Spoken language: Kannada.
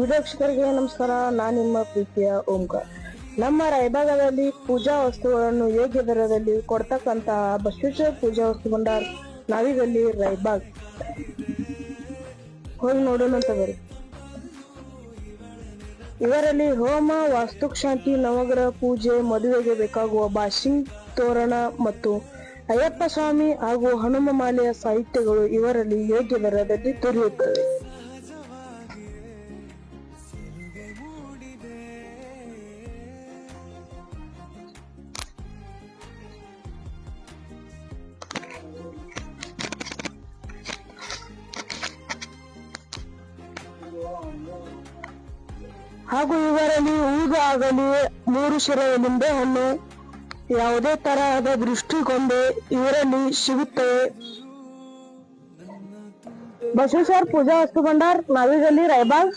ವೀಕ್ಷಕರಿಗೆ ನಮಸ್ಕಾರ. ನಾನು ನಿಮ್ಮ ಪ್ರೀತಿಯ ಓಂಕಾರ. ನಮ್ಮ ರಾಯಭಾಗದಲ್ಲಿ ಪೂಜಾ ವಸ್ತುಗಳನ್ನು ಯೋಗ್ಯ ದರದಲ್ಲಿ ಕೊಡ್ತಕ್ಕಂತಹ ಬಸವೇಶ್ವರ ಪೂಜಾ ವಸ್ತು ಭಂಡಾರ್ ನಾವಿದಲ್ಲಿ ರಾಯಬಾಗ್ ಹೋಗಿ ನೋಡೋಣ ಅಂತ ಬರ್ರಿ ಇವರಲ್ಲಿ ಹೋಮ ವಾಸ್ತುಕ್ಷಾಂತಿ ನವಗ್ರಹ ಪೂಜೆ, ಮದುವೆಗೆ ಬೇಕಾಗುವ ಬಾಷಿಂಗ್ ತೋರಣ ಮತ್ತು ಅಯ್ಯಪ್ಪ ಸ್ವಾಮಿ ಹಾಗೂ ಹನುಮ ಮಾಲೆಯ ಸಾಹಿತ್ಯಗಳು ಇವರಲ್ಲಿ ಯೋಗ್ಯ ದರದಲ್ಲಿ ದೊರೆಯುತ್ತವೆ. ಹಾಗೂ ಇವರಲ್ಲಿ ಈಗ ಆಗಲಿ ಮೂರು ಶಿರ ನಿಂಬೆ ಹಣ್ಣು ಯಾವುದೇ ತರಹದ ದೃಷ್ಟಿಗೊಂಡೆ ಇವರಲ್ಲಿ ಸಿಗುತ್ತವೆ. ಸರ್ ಪೂಜಾ ವಸ್ತು ಭಂಡಾರ್ ನಾವಿದಲ್ಲಿ ರಾಯಬಾಗ್.